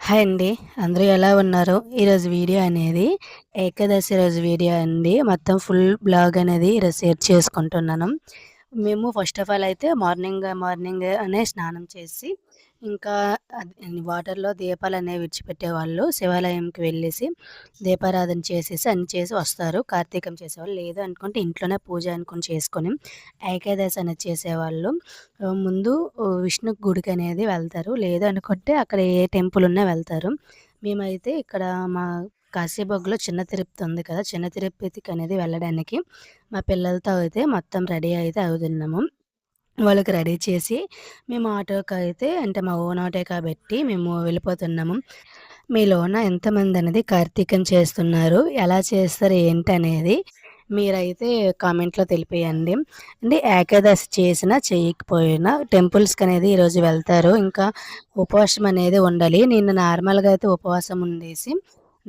Hi అండి. అందరూ ఎలా ఉన్నారు? ఈరోజు వీడియో అనేది ఏకాదశి రోజు వీడియో అండి. మొత్తం ఫుల్ బ్లాగ్ అనేది ఈరోజు షేర్ చేసుకుంటున్నాను. మేము ఫస్ట్ ఆఫ్ ఆల్ అయితే మార్నింగ్ మార్నింగ్ అనే స్నానం చేసి ఇంకా వాటర్లో దీపాలు అనేవి విడిచిపెట్టేవాళ్ళు శివాలయంకి వెళ్ళేసి దీపారాధన చేసేసి అన్ని చేసి వస్తారు. కార్తీకం చేసేవాళ్ళు. లేదు అనుకుంటే ఇంట్లోనే పూజ అనుకుని చేసుకొని ఏకాదశి అనేది చేసేవాళ్ళు. ముందు విష్ణు గుడికి అనేది వెళ్తారు. లేదు అనుకుంటే అక్కడ ఏ టెంపుల్ ఉన్నా వెళ్తారు. మేమైతే ఇక్కడ మా కాశీబొగ్గులో చిన్న తిరుపతి ఉంది కదా చిన్న తిరుపతికి అనేది వెళ్ళడానికి మా పిల్లలతో అయితే మొత్తం రెడీ అయితే అవుతున్నాము. వాళ్ళకి రెడీ చేసి మేము ఆటోకి అయితే అంటే మా ఓన్ ఆటో కాబట్టి మేము వెళ్ళిపోతున్నాము. మీలోన ఎంతమంది అనేది కార్తీకం చేస్తున్నారు ఎలా చేస్తారు ఏంటి అనేది మీరైతే కామెంట్లో తెలిపేయండి. అంటే ఏకాదశి చేసినా చేయకపోయినా టెంపుల్స్కి అనేది ఈరోజు వెళ్తారు. ఇంకా ఉపవాసం అనేది ఉండాలి. నేను నార్మల్గా అయితే ఉపవాసం ఉండేసి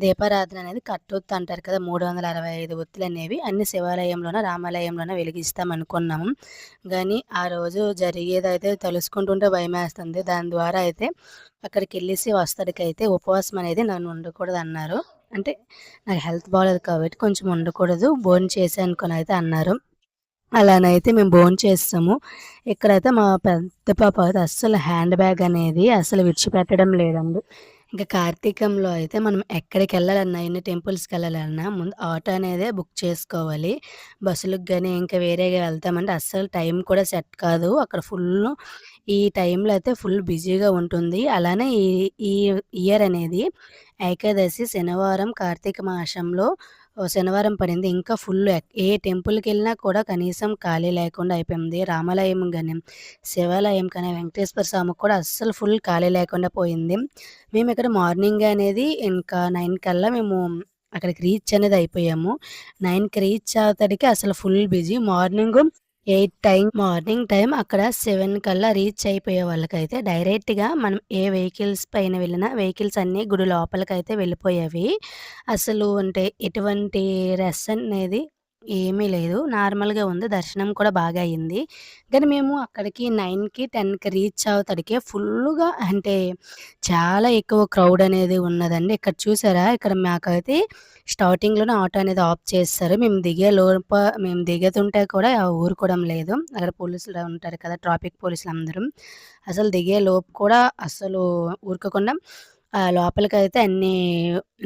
దీపారాధన అనేది కట్టొత్తు అంటారు కదా. మూడు వందల అరవై ఐదు ఒత్తులు అనేవి అన్ని శివాలయంలోన రామాలయంలోనూ వెలిగిస్తాం అనుకున్నాము. కానీ ఆ రోజు జరిగేదైతే తెలుసుకుంటుంటే భయమేస్తుంది. దాని ద్వారా అయితే అక్కడికి వెళ్ళేసి వస్తాడికైతే ఉపవాసం అనేది నన్ను ఉండకూడదు అన్నారు అంటే నాకు హెల్త్ బాగాలేదు కాబట్టి కొంచెం ఉండకూడదు. భోజనం చేసే అనుకుని అయితే అన్నారు. అలానైతే మేము భోజనం చేస్తాము. ఇక్కడైతే మా పెద్ద పాప అయితే అస్సలు హ్యాండ్ బ్యాగ్ అనేది అసలు విడిచిపెట్టడం లేదండి. ఇంకా కార్తీకంలో అయితే మనం ఎక్కడికి వెళ్ళాలన్నా ఎన్ని టెంపుల్స్కి వెళ్ళాలన్నా ముందు ఆటో అనేది బుక్ చేసుకోవాలి. బస్సులకు కానీ ఇంకా వేరేగా వెళ్తామంటే అస్సలు టైం కూడా సెట్ కాదు. అక్కడ ఫుల్ ఈ టైంలో అయితే ఫుల్ బిజీగా ఉంటుంది. అలానే ఈ ఈ ఇయర్ అనేది ఏకాదశి శనివారం కార్తీక మాసంలో శనివారం పడింది. ఇంకా ఫుల్ ఏ టెంపుల్కి వెళ్ళినా కూడా కనీసం ఖాళీ లేకుండా అయిపోయింది. రామాలయం కానీ శివాలయం కానీ వెంకటేశ్వర స్వామి కూడా అస్సలు ఫుల్ ఖాళీ లేకుండా పోయింది. మేము ఇక్కడ మార్నింగ్ అనేది ఇంకా నైన్ కల్లా మేము అక్కడికి రీచ్ అనేది అయిపోయాము. నైన్కి రీచ్ అవుతాడికి అసలు full busy morning eight time morning time అక్కడ సెవెన్ కల్లా రీచ్ అయిపోయే వాళ్ళకైతే డైరెక్ట్గా మనం ఏ వెహికల్స్ పైన వెళ్ళినా వెహికల్స్ అన్నీ గుడి లోపలికైతే వెళ్ళిపోయేవి. అసలు అంటే ఎటువంటి రెస్ అనేది ఏమీ లేదు. నార్మల్గా ఉంది. దర్శనం కూడా బాగా అయింది. కానీ మేము అక్కడికి నైన్కి టెన్కి రీచ్ అవుతాడికే ఫుల్గా అంటే చాలా ఎక్కువ క్రౌడ్ అనేది ఉన్నదండి. ఇక్కడ చూసారా? ఇక్కడ మాకైతే స్టార్టింగ్లోనే ఆటో అనేది ఆఫ్ చేస్తారు. మేము దిగే లోప మేము దిగుతుంటే కూడా ఊరుకోవడం లేదు. అక్కడ పోలీసులు ఉంటారు కదా ట్రాఫిక్ పోలీసులు అందరూ అసలు దిగే లోపు కూడా అసలు ఊరుకోకుండా లోపలికైతే అన్నీ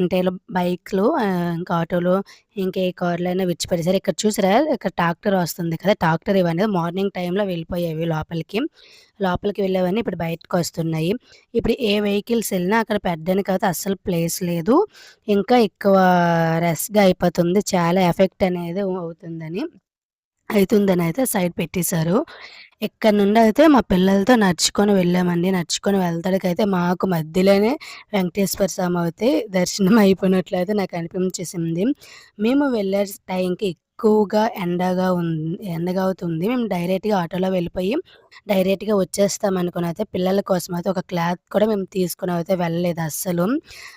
అంటే బైక్‌లు ఇంకా ఆటోలు ఇంకా ఏ అయినా విడిచిపెట్టేసారు. ఇక్కడ చూసారా ఇక్కడ ట్రాక్టర్ వస్తుంది కదా! ట్రాక్టర్ ఇవన్నీ మార్నింగ్ టైంలో వెళ్ళిపోయేవి లోపలికి. లోపలికి వెళ్ళేవన్నీ ఇప్పుడు బయటకొస్తున్నాయి. ఇప్పుడు ఏ వెహికల్స్ వెళ్ళినా అక్కడ పెట్టడానికి అయితే అస్సలు ప్లేస్ లేదు. ఇంకా ఎక్కువ రష్‌గా అయిపోతుంది. చాలా ఎఫెక్ట్ అనేది అవుతుందని. అవుతుందని అయితే సైడ్ పెట్టేశారు. ఇక్కడ నుండి అయితే మా పిల్లలతో నడుచుకొని వెళ్ళామండి. నడుచుకొని వెళ్తానికైతే మాకు మధ్యలోనే వెంకటేశ్వర స్వామి అయితే దర్శనం అయిపోయినట్లయితే నాకు అనిపించేసింది. మేము వెళ్ళే టైంకి ఎక్కువగా ఎండగా ఉంది ఎండగా అవుతుంది. మేము డైరెక్ట్‌గా ఆటోలో వెళ్ళిపోయి డైరెక్ట్‌గా వచ్చేస్తాం అనుకుని అయితే పిల్లల కోసం అయితే ఒక క్లాత్ కూడా మేము తీసుకుని అయితే వెళ్ళలేదు అస్సలు.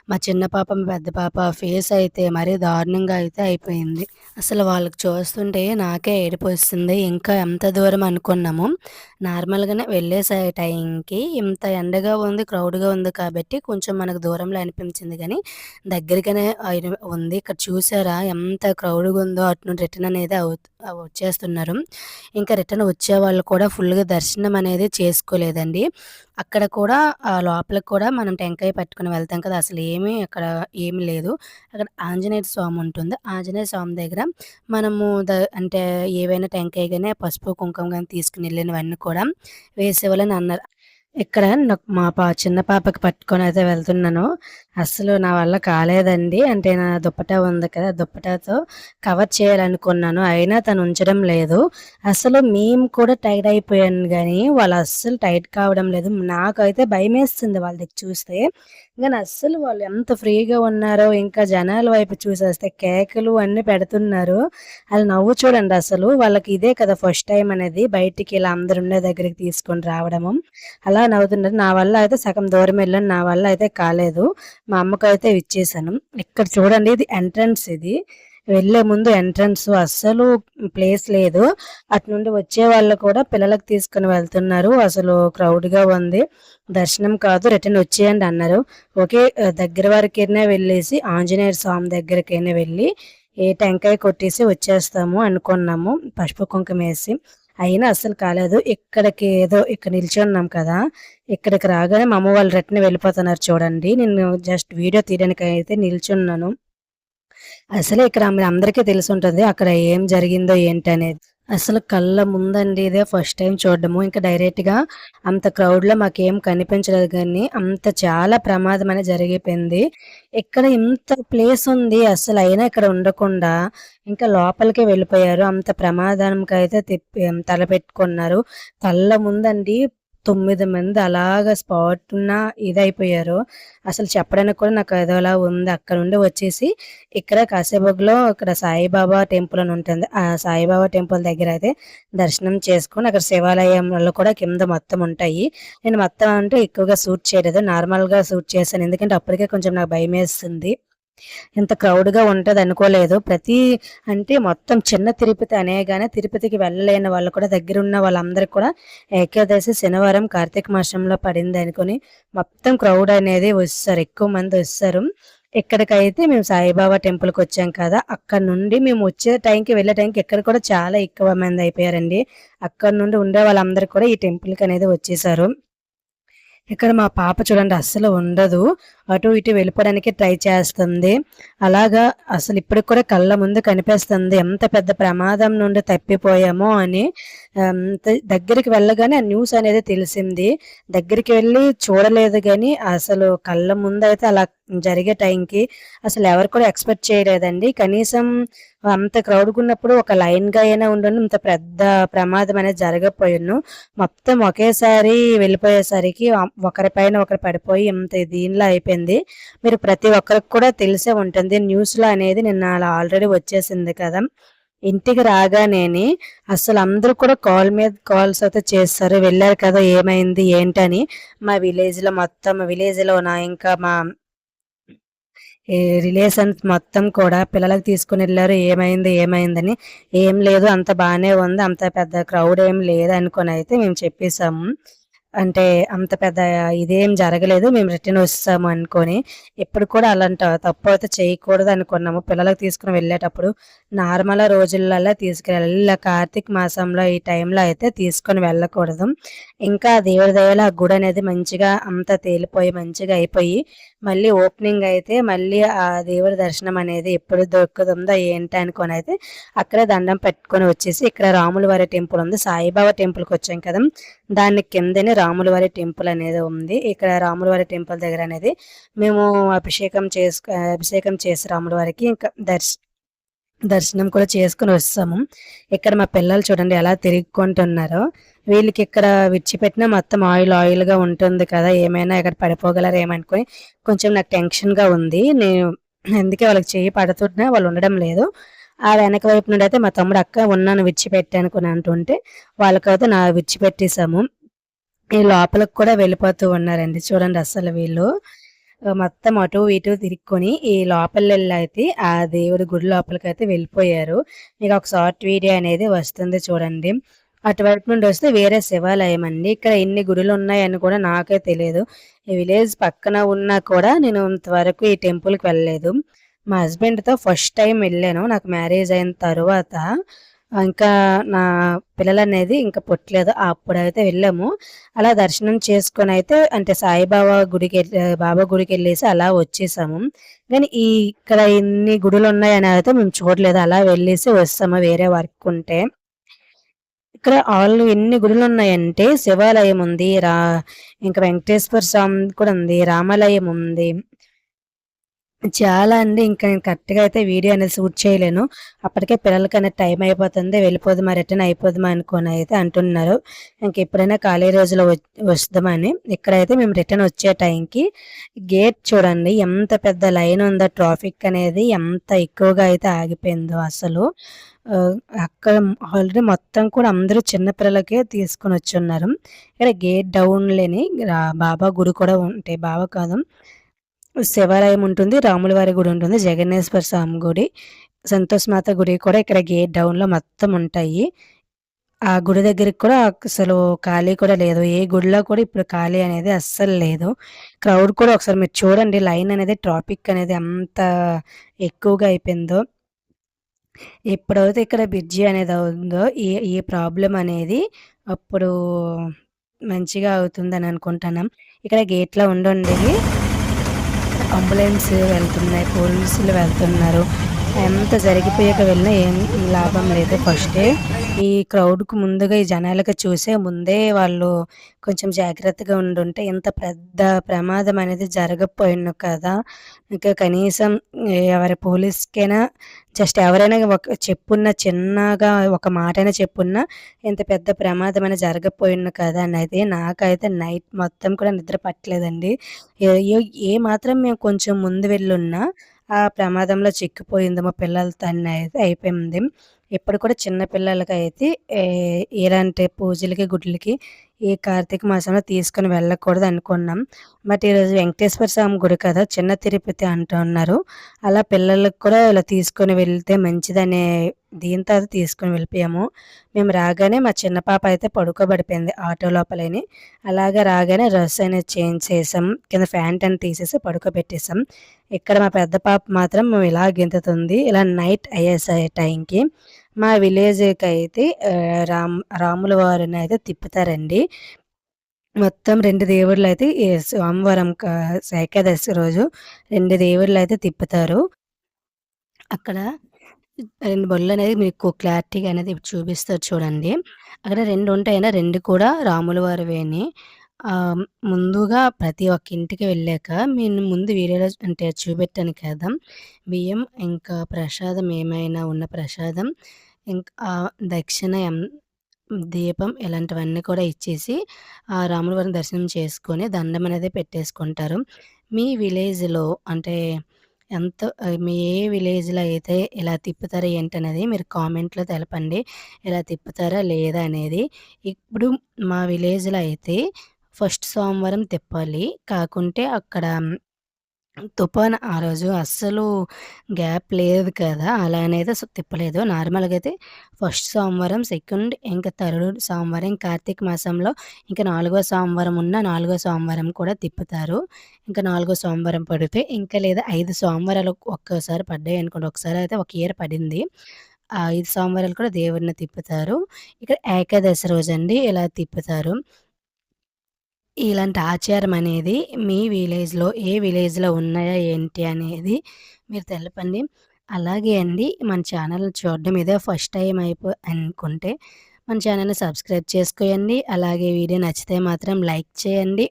మా చిన్న పాప, మా పెద్ద పాప ఫేస్ అయితే మరీ దారుణంగా అయితే అయిపోయింది. అసలు వాళ్ళకి చూస్తుంటే నాకే ఏడిపోస్తుంది ఇంకా ఎంత దూరం అనుకున్నాము. నార్మల్‌గానే వెళ్ళేసే టైంకి ఇంత ఎండగా ఉంది, క్రౌడ్‌గా ఉంది కాబట్టి కొంచెం మనకు దూరంలో అనిపించింది కానీ దగ్గరగానే ఉంది. ఇక్కడ చూసారా ఎంత క్రౌడ్‌గా ఉందో అటు రిటర్న్ అనేది అవు వచ్చేస్తున్నారు. ఇంకా రిటర్న్ వచ్చే వాళ్ళు కూడా ఫుల్‌గా దర్శనం అనేది చేసుకోలేదండి. అక్కడ కూడా లోపలికి కూడా మనం టెంకాయ పట్టుకుని వెళ్తాం కదా! అసలు ఏమీ అక్కడ ఏమి లేదు. అక్కడ ఆంజనేయ స్వామి ఉంటుంది. ఆంజనేయ స్వామి దగ్గర మనము ద అంటే ఏవైనా టెంకాయ కానీ పసుపు, కుంకుమ కానీ తీసుకుని వెళ్ళినవన్నీ కూడా వేసేవాళ్ళని అన్నారు. ఇక్కడ నాకు మా పా చిన్న పాపకి పట్టుకొని అయితే వెళ్తున్నాను. అస్సలు నా వల్ల కాలేదండి. అంటే నా దుప్పటా ఉంది కదా! దుప్పటాతో కవర్ చేయాలనుకున్నాను. అయినా తను ఉంచడం లేదు. అసలు మేము కూడా టైట్ అయిపోయాను కానీ వాళ్ళు అస్సలు టైట్ కావడం లేదు. నాకైతే భయమేస్తుంది వాళ్ళ దగ్గర చూస్తే. కానీ అస్సలు వాళ్ళు ఎంత ఫ్రీగా ఉన్నారో, ఇంకా జనాల వైపు చూసేస్తే కేకలు అన్నీ పెడుతున్నారు. వాళ్ళు నవ్వు చూడండి అసలు. వాళ్ళకి ఇదే కదా ఫస్ట్ టైం అనేది బయటికి ఇలా అందరు ఉండే దగ్గరికి తీసుకొని రావడము. అలా నవ్వుతున్నారు. నా వల్ల అయితే సగం దూరం వెళ్ళాను. నా వల్ల అయితే కాలేదు. మా అమ్మకైతే ఇచ్చేసాను. ఇక్కడ చూడండి ఇది ఎంట్రన్స్ ఇది. వెళ్ళే ముందు ఎంట్రన్స్. అస్సలు ప్లేస్ లేదు. అటు నుండి వచ్చే వాళ్ళు కూడా పిల్లలకు తీసుకుని వెళ్తున్నారు. అసలు క్రౌడ్గా ఉంది. దర్శనం కాదు రిటర్న్ వచ్చేయండి అన్నారు. ఓకే దగ్గర వారికైనా వెళ్ళేసి ఆంజనేయ స్వామి దగ్గరికైనా వెళ్ళి ఏ టెంకాయ కొట్టేసి వచ్చేస్తాము అనుకున్నాము. పసుపు కుంకుమ వేసి. అయినా అస్సలు కాలేదు. ఇక్కడికి ఏదో ఇక్కడ నిల్చున్నాం కదా ఇక్కడికి రాగానే మా అమ్మ వాళ్ళు రిటర్న్ వెళ్ళిపోతున్నారు చూడండి. నేను జస్ట్ వీడియో తీయడానికి అయితే నిల్చున్నాను. అసలే ఇక్కడ అందరికీ తెలిసి ఉంటుంది అక్కడ ఏం జరిగిందో ఏంటి అనేది. అసలు కళ్ళ ముందండి ఇదే ఫస్ట్ టైం చూడడము. ఇంకా డైరెక్ట్గా అంత క్రౌడ్లో మాకేం కనిపించలేదు కానీ అంత చాలా ప్రమాదం అనేది జరిగిపోయింది. ఇక్కడ ఇంత ప్లేస్ ఉంది అసలు అయినా ఇక్కడ ఉండకుండా ఇంకా లోపలికి వెళ్ళిపోయారు. అంత ప్రమాదానికి అయితే తిప్పి తలపెట్టుకున్నారు. కళ్ళ ముందండి తొమ్మిది మంది అలాగ స్పాట్ ఉన్న ఇదైపోయారు. అసలు చెప్పడానికి కూడా నాకు ఏదోలా ఉంది. అక్కడ నుండి వచ్చేసి ఇక్కడ కాసేపులో ఇక్కడ సాయిబాబా టెంపుల్ అని ఉంటుంది. ఆ సాయిబాబా టెంపుల్ దగ్గర అయితే దర్శనం చేసుకుని అక్కడ శివాలయంలో కూడా కింద మొత్తం ఉంటాయి. నేను మొత్తం అంటే ఎక్కువగా సూట్ చేయలేదు. నార్మల్గా సూట్ చేశాను. ఎందుకంటే అప్పటికే కొంచెం నాకు భయం వేస్తుంది ఇంత క్రౌడ్గా ఉంటుంది అనుకోలేదు. ప్రతి అంటే మొత్తం చిన్న తిరుపతి అనేగానే తిరుపతికి వెళ్ళలేని వాళ్ళు కూడా దగ్గర ఉన్న వాళ్ళందరికీ కూడా ఏకాదశి శనివారం కార్తీక మాసంలో పడింది అనుకుని మొత్తం క్రౌడ్ అనేది వస్తారు. ఎక్కువ మంది వస్తారు. ఇక్కడికైతే మేము సాయిబాబా టెంపుల్కి వచ్చాం కదా అక్కడ నుండి మేము వచ్చే టైంకి వెళ్ళే టైంకి ఇక్కడ కూడా చాలా ఎక్కువ మంది అయిపోయారండి. అక్కడ నుండి ఉండే వాళ్ళందరూ కూడా ఈ టెంపుల్కి అనేది వచ్చేసారు. ఇక్కడ మా పాప చూడండి అస్సలు ఉండదు. అటు ఇటు వెళ్ళిపోవడానికి ట్రై చేస్తుంది. అలాగా అసలు ఇప్పటికి కూడా కళ్ళ ముందు కనిపిస్తుంది. ఎంత పెద్ద ప్రమాదం నుండి తప్పిపోయామో అని దగ్గరికి వెళ్ళగానే ఆ న్యూస్ అనేది తెలిసింది. దగ్గరికి వెళ్ళి చూడలేదు కానీ అసలు కళ్ళ ముందు అయితే అలా జరిగే టైంకి అసలు ఎవరు కూడా ఎక్స్పెక్ట్ చేయలేదండి. కనీసం అంత క్రౌడ్ ఉన్నప్పుడు ఒక లైన్గా అయినా ఉండను ఇంత పెద్ద ప్రమాదం అనేది జరగపోయాను మొత్తం ఒకేసారి వెళ్ళిపోయేసరికి ఒకరిపైన ఒకరు పడిపోయి ఇంత దీనిలో అయిపోయింది. మీరు ప్రతి ఒక్కరికి కూడా తెలిసే ఉంటుంది. న్యూస్లో అనేది నిన్న అలా ఆల్రెడీ వచ్చేసింది కదా. ఇంటికి రాగానే అసలు అందరూ కూడా కాల్ మీద కాల్స్ అయితే చేస్తారు. వెళ్ళారు కదా ఏమైంది ఏంటని. మా విలేజ్లో మొత్తం విలేజ్లో నా ఇంకా మా రిలేషన్స్ మొత్తం కూడా పిల్లలకు తీసుకుని వెళ్ళారు. ఏమైంది ఏమైందని. ఏం లేదు అంత బాగానే ఉంది అంత పెద్ద క్రౌడ్ ఏం లేదు అనుకుని అయితే మేము చెప్పేసాము అంటే అంత పెద్ద ఇదేం జరగలేదు. మేము రిటర్న్ వస్తాము అనుకొని ఎప్పుడు కూడా అలాంటి తప్పు అయితే చేయకూడదు అనుకున్నాము. పిల్లలకు తీసుకుని వెళ్ళేటప్పుడు నార్మల్ రోజులలో తీసుకెళ్ళాలి. ఇలా కార్తీక మాసంలో ఈ టైంలో అయితే తీసుకొని వెళ్ళకూడదు. ఇంకా దేవుడి దయలో ఆ గుడి అనేది మంచిగా అంతా తేలిపోయి మంచిగా అయిపోయి మళ్ళీ ఓపెనింగ్ అయితే మళ్ళీ ఆ దేవుడి దర్శనం అనేది ఎప్పుడు దొరుకుతుందో ఏంటి అనుకొని అయితే అక్కడే దండం పెట్టుకొని వచ్చేసి ఇక్కడ రాములవారి టెంపుల్ ఉంది. సాయిబాబా టెంపుల్కి వచ్చాం కదా. దాని కిందనే రాములవారి టెంపుల్ అనేది ఉంది. ఇక్కడ రాములవారి టెంపుల్ దగ్గర అనేది మేము అభిషేకం చేసుకు అభిషేకం చేసి రాములవారికి ఇంకా దర్శ దర్శనం కూడా చేసుకుని వస్తాము. ఇక్కడ మా పిల్లలు చూడండి ఎలా తిరుగుకుంటున్నారో. వీళ్ళకి ఇక్కడ విడిచిపెట్టినా మొత్తం ఆయిల్ ఆయిల్గా ఉంటుంది కదా. ఏమైనా ఇక్కడ పడిపోగలరు ఏమనుకొని కొంచెం నాకు టెన్షన్గా ఉంది. నేను అందుకే వాళ్ళకి చేయి పడుతున్నా వాళ్ళు ఉండడం లేదు. ఆ వెనక వైపు నుండి అయితే మా తమ్ముడు అక్క ఉన్నాను విడిచిపెట్టాను అని అంటుంటే వాళ్ళకైతే నా విడిచిపెట్టేశాము. ఈ లోపలికి కూడా వెళ్ళిపోతూ ఉన్నారండి. చూడండి అసలు వీళ్ళు. మొత్తం అటు ఇటు తిరుక్కొని ఈ లోపల అయితే ఆ దేవుడి గుడి లోపలికి అయితే వెళ్ళిపోయారు. మీకు ఒక షార్ట్ వీడియో అనేది వస్తుంది చూడండి. అటువైపు నుండి వస్తే వేరే శివాలయం అండి. ఇక్కడ ఎన్ని గుడులు ఉన్నాయని కూడా నాకే తెలియదు. ఈ విలేజ్ పక్కన ఉన్నా కూడా నేను ఇంతవరకు ఈ టెంపుల్కి వెళ్ళలేదు. మా హస్బెండ్తో ఫస్ట్ టైం వెళ్ళాను. నాకు మ్యారేజ్ అయిన తర్వాత ఇంకా నా పిల్లలు అనేది ఇంకా పుట్టలేదు. అప్పుడైతే వెళ్ళాము. అలా దర్శనం చేసుకొని అయితే అంటే సాయిబాబా గుడికి బాబా గుడికి వెళ్ళేసి అలా వచ్చేసాము. కానీ ఈ ఇక్కడ ఇన్ని గుడులు ఉన్నాయని అయితే మేము చూడలేదు. అలా వెళ్ళేసి వస్తాము వేరే వర్క్ ఉంటే. ఇక్కడ ఆల్ ఎన్ని గుడులు ఉన్నాయంటే శివాలయం ఉంది రా ఇంకా వెంకటేశ్వర స్వామి కూడా ఉంది రామాలయం ఉంది. చాలా అండి ఇంకా నేను కరెక్ట్‌గా అయితే వీడియో అనేది షూట్ చేయలేను. అప్పటికే పిల్లలకి అనేది టైం అయిపోతుంది. వెళ్ళిపోదామా రిటర్న్ అయిపోదామా అనుకోని అయితే అంటున్నారు. ఇంక ఎప్పుడైనా ఖాళీ రోజులో వస్తామని. ఇక్కడైతే మేము రిటర్న్ వచ్చే టైంకి గేట్ చూడండి ఎంత పెద్ద లైన్ ఉందో ట్రాఫిక్ అనేది ఎంత ఎక్కువగా అయితే ఆగిపోయిందో అసలు. అక్కడ ఆల్రెడీ మొత్తం కూడా అందరూ చిన్న పిల్లలకే తీసుకొని ఉన్నారు ఇక్కడ గేట్ డౌన్‌లోని బాబా గుడి కూడా ఉంటాయి. బాబా కాదు శివాలయం ఉంటుంది రాములవారి గుడి ఉంటుంది జగన్నేశ్వర స్వామి గుడి. సంతోష్ మాత గుడి కూడా ఇక్కడ గేట్ డౌన్లో మొత్తం ఉంటాయి. ఆ గుడి దగ్గరికి కూడా అసలు ఖాళీ కూడా లేదు. ఏ గుడిలో కూడా ఇప్పుడు ఖాళీ అనేది అస్సలు లేదు. క్రౌడ్ కూడా ఒకసారి మీరు చూడండి లైన్ అనేది ట్రాఫిక్ అనేది అంత ఎక్కువగా అయిపోయిందో. ఎప్పుడైతే ఇక్కడ బ్రిడ్జి అనేది అవుతుందో ఈ ఈ ప్రాబ్లం అనేది అప్పుడు మంచిగా అవుతుందని అనుకుంటున్నాం. ఇక్కడ గేట్లో ఉండండి. అంబులెన్స్ వెళ్తున్నాయి పోలీసులు వెళ్తున్నారు. ఎంత జరిగిపోయాక వెళ్ళినా ఏం లాభం లేదు ఫస్టే ఈ క్రౌడ్‌కు ముందుగా ఈ జనాలకి చూసే ముందే వాళ్ళు కొంచెం జాగ్రత్తగా ఉండుంటే ఇంత పెద్ద ప్రమాదం అనేది జరగకపోయిండు కదా! ఇంకా కనీసం ఎవరి పోలీస్‌కైనా జస్ట్ ఎవరైనా ఒక చెప్పున్న చిన్నగా ఒక మాటైనా చెప్పున్నా ఇంత పెద్ద ప్రమాదం అనేది జరగకపోయిండు కదా! అనేది నాకైతే నైట్ మొత్తం కూడా నిద్ర పట్టలేదండి. ఏ ఏ మాత్రం మేము కొంచెం ముందు వెళ్ళున్నా ఆ ప్రమాదంలో చిక్కిపోయింది మా తన్ని అయితే అయిపోయింది. ఇప్పుడు కూడా చిన్న అయితే ఇలాంటి పూజలకి, గుడ్లకి ఈ కార్తీక మాసంలో తీసుకొని వెళ్ళకూడదు అనుకున్నాం. బట్ ఈరోజు వెంకటేశ్వర స్వామి గుడి కదా! చిన్న తిరుపతి అంటున్నారు. అలా పిల్లలకి కూడా ఇలా తీసుకొని వెళ్తే మంచిదనే దీంతో అది తీసుకొని వెళ్ళిపోయాము. మేము రాగానే మా చిన్న పాప అయితే పడుకోబడిపోయింది ఆటో లోపలని. అలాగే రాగానే డ్రెస్ అనేది చేంజ్ చేసాం. కింద ఫ్యాంట్ అని తీసేసి పడుకోబెట్టేసాం. ఇక్కడ మా పెద్ద పాప మాత్రం ఇలా గెంతుతుంది. ఇలా నైట్ అయ్యేసే టైంకి మా విలేజ్‌కి అయితే రామ్ రాముల వారిని అయితే తిప్పుతారండి. మొత్తం రెండు దేవుళ్ళు అయితే సోమవారం ఏకాదశి రోజు రెండు దేవుళ్ళు అయితే తిప్పుతారు. అక్కడ రెండు అనేది మీకు క్లారిటీగా అనేది చూపిస్తారు చూడండి. అక్కడ రెండు ఉంటాయన్న రెండు కూడా రాముల వారివేని. ముందుగా ప్రతి ఒక్క ఇంటికి వెళ్ళాక నేను ముందు వీడియోలో అంటే చూపెట్టాను కదా! బియ్యం ఇంకా ప్రసాదం ఏమైనా ఉన్న ప్రసాదం ఇంకా దక్షిణ దీపం ఇలాంటివన్నీ కూడా ఇచ్చేసి ఆ రాముల వారిని దర్శనం చేసుకొని దండం అనేది పెట్టేసుకుంటారు. మీ విలేజ్‌లో అంటే ఎంత మీ ఏ విలేజ్‌లో అయితే ఇలా తిప్పుతారో ఏంటనేది మీరు కామెంట్‌లో తెలపండి. ఇలా తిప్పుతారా లేదా అనేది. ఇప్పుడు మా విలేజ్‌లో అయితే ఫస్ట్ సోమవారం తిప్పాలి. కాకుంటే అక్కడ తుఫాన్ ఆ రోజు అస్సలు గ్యాప్ లేదు కదా! అలా అనేది అసలు తిప్పలేదు. నార్మల్‌గా అయితే ఫస్ట్ సోమవారం, సెకండ్ ఇంకా థర్డ్ సోమవారం కార్తీక మాసంలో ఇంకా నాలుగో సోమవారం ఉన్న నాలుగో సోమవారం కూడా తిప్పుతారు. ఇంకా నాలుగో సోమవారం పడితే ఇంకా లేదా ఐదు సోమవారాలు ఒక్కోసారి పడ్డాయి అనుకోండి. ఒకసారి అయితే ఒక ఇయర్ పడింది. ఆ 5 సోమవారాలు కూడా దేవుడిని తిప్పుతారు. ఇక్కడ ఏకాదశి రోజు అండి ఇలా తిప్పుతారు. ఇలాంటి ఆచారం అనేది మీ విలేజ్‌లో ఏ విలేజ్‌లో ఉన్నాయా ఏంటి అనేది మీరు తెలపండి. అలాగే అండి మన ఛానల్ చూడడం ఇదే ఫస్ట్ టైం అయిపో అనుకుంటే మన ఛానల్‌ని సబ్స్క్రైబ్ చేసుకోండి. అలాగే వీడియో నచ్చితే మాత్రం లైక్ చేయండి.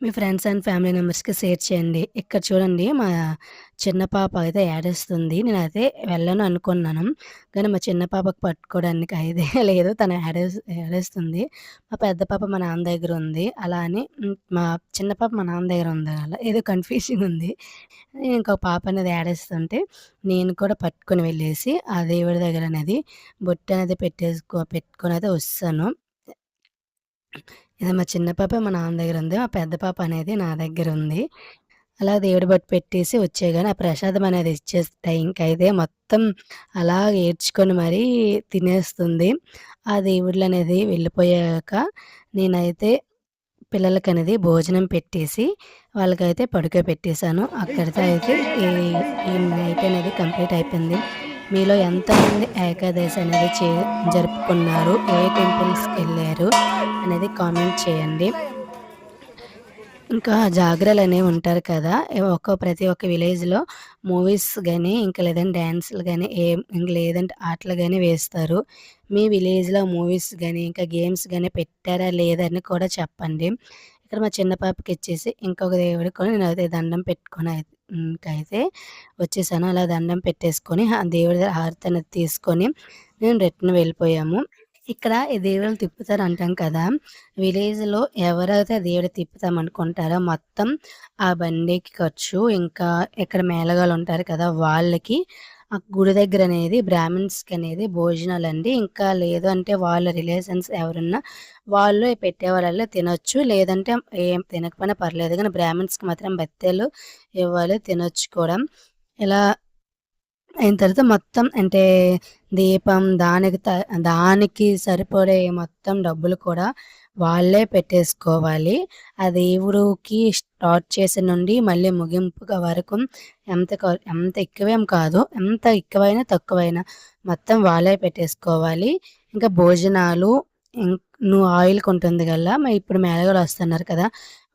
మీ ఫ్రెండ్స్ అండ్ ఫ్యామిలీ మెంబర్స్‌కి షేర్ చేయండి. ఇక్కడ చూడండి మా చిన్న పాప అయితే ఏడుస్తుంది. నేనైతే వెళ్ళను అనుకున్నాను. కానీ మా చిన్న పాపకు పట్టుకోవడానికి అయితే లేదు. తను ఏడేస్ ఏడుస్తుంది. మా పెద్ద పాప మా నాన్న దగ్గర ఉంది. అలా అని మా చిన్న పాప మా నాన్న దగ్గర ఉంది అలా ఏదో కన్‌ఫ్యూజింగ్ ఉంది. ఇంకొక పాప అనేది ఏడుస్తుంటే నేను కూడా పట్టుకొని వెళ్ళేసి ఆ దేవుడి దగ్గర అనేది బొట్టు అనేది పెట్టేసుకో పెట్టుకొని అయితే వస్తాను. ఇది మా చిన్న పాప మా నాన్న దగ్గర ఉంది. మా పెద్ద పాప అనేది నా దగ్గర ఉంది. అలా దేవుడి బట్టి పెట్టేసి వచ్చేగానే ఆ ప్రసాదం అనేది ఇచ్చేస్తాయి ఇంకైతే మొత్తం అలా ఏడ్చుకొని మరీ తినేస్తుంది. ఆ దేవుళ్ళు అనేది వెళ్ళిపోయాక నేనైతే పిల్లలకి అనేది భోజనం పెట్టేసి వాళ్ళకైతే పడుకోబెట్టేసాను. అక్కడితో అయితే ఈ ఈ నైట్ అనేది కంప్లీట్ అయిపోయింది. మీలో ఎంతమంది ఏకాదశి అనేది చే జరుపుకున్నారు? ఏ టెంపుల్స్కి వెళ్ళారు అనేది కామెంట్ చేయండి. ఇంకా జాగరాలనేవి ఉంటారు కదా! ఒక్క ప్రతి ఒక్క విలేజ్‌లో మూవీస్ కానీ ఇంకా లేదంటే డ్యాన్సులు కానీ ఏం ఇంకా లేదంటే ఆటలు కానీ వేస్తారు. మీ విలేజ్‌లో మూవీస్ కానీ ఇంకా గేమ్స్ కానీ పెట్టారా లేదా అని కూడా చెప్పండి. ఇక్కడ మా చిన్న పాపకిచ్చేసి ఇంకొక దేవుడికి కూడా నేనైతే దండం పెట్టుకొని అయితే వచ్చేసాను. అలా దండం పెట్టేసుకొని ఆ దేవుడి దగ్గర హారతి అనేది తీసుకొని నేను రిటర్న్ వెళ్ళిపోయాము. ఇక్కడ ఈ దేవుళ్ళు తిప్పుతారు అంటాం కదా! విలేజ్‌లో ఎవరైతే దేవుడు తిప్పుతాం అనుకుంటారో మొత్తం ఆ బండికి ఖర్చు, ఇంకా ఇక్కడ ఉంటారు కదా! వాళ్ళకి గుడి దగ్గర అనేది బ్రాహ్మిన్స్‌కి అనేది భోజనాలు అండి ఇంకా లేదు అంటే వాళ్ళ రిలేషన్స్ ఎవరున్నా వాళ్ళు పెట్టే పెట్టేవాళ్ళే తినొచ్చు. లేదంటే ఏం తినకపోయినా పర్లేదు. కానీ బ్రాహ్మిన్స్‌కి మాత్రం బత్తెలు ఇవ్వాలి. తినొచ్చు కూడా. ఇలా అయిన తర్వాత మొత్తం అంటే దీపం దానికి త దానికి సరిపడే మొత్తం డబ్బులు కూడా వాళ్ళే పెట్టేసుకోవాలి. ఆ దేవుడికి స్టార్ట్ చేసే నుండి మళ్ళీ ముగింపుగా వరకు ఎంత ఎంత ఎక్కువేం కాదు. ఎంత ఎక్కువైనా తక్కువైనా మొత్తం వాళ్ళే పెట్టేసుకోవాలి. ఇంకా భోజనాలు నువ్వు ఆయిల్ కొంటుంది కదా ఇప్పుడు మేళగాలు వస్తున్నారు కదా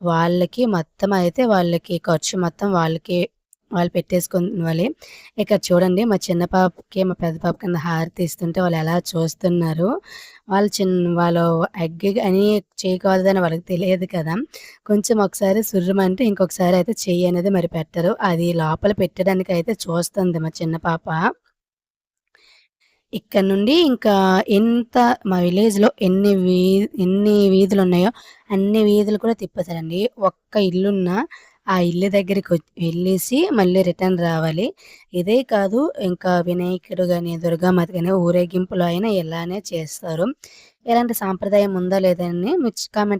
వాళ్ళకి మొత్తం అయితే వాళ్ళకి ఖర్చు మొత్తం వాళ్ళకి వాళ్ళు పెట్టేసుకోవాలి ఇక్కడ చూడండి మా చిన్న పాపకి మా పెద్ద పాప కింద హారతి ఇస్తుంటే వాళ్ళు ఎలా చూస్తున్నారు. వాళ్ళు చిన్న వాళ్ళు ఎగ్ అని చేయకూడదని వాళ్ళకి తెలియదు కదా. కొంచెం ఒకసారి సుర్రమంటే ఇంకొకసారి అయితే చెయ్యి అనేది మరి పెట్టరు. అది లోపల పెట్టడానికి అయితే చూస్తుంది మా చిన్న పాప. ఇక్కడ నుండి ఇంకా ఎంత మా విలేజ్‌లో ఎన్ని వీ ఎన్ని వీధులు ఉన్నాయో అన్ని వీధులు కూడా తిప్పుతారండి. ఒక్క ఇల్లున్నా ఆ ఇల్లు దగ్గరికి వెళ్ళేసి మళ్ళీ రిటర్న్ రావాలి. ఇదే కాదు ఇంకా వినాయకుడు కానీ దుర్గామాత కానీ ఊరేగింపులు అయినా ఇలానే చేస్తారు. ఇలాంటి సాంప్రదాయం ఉందా లేదని మీరు కామెంట్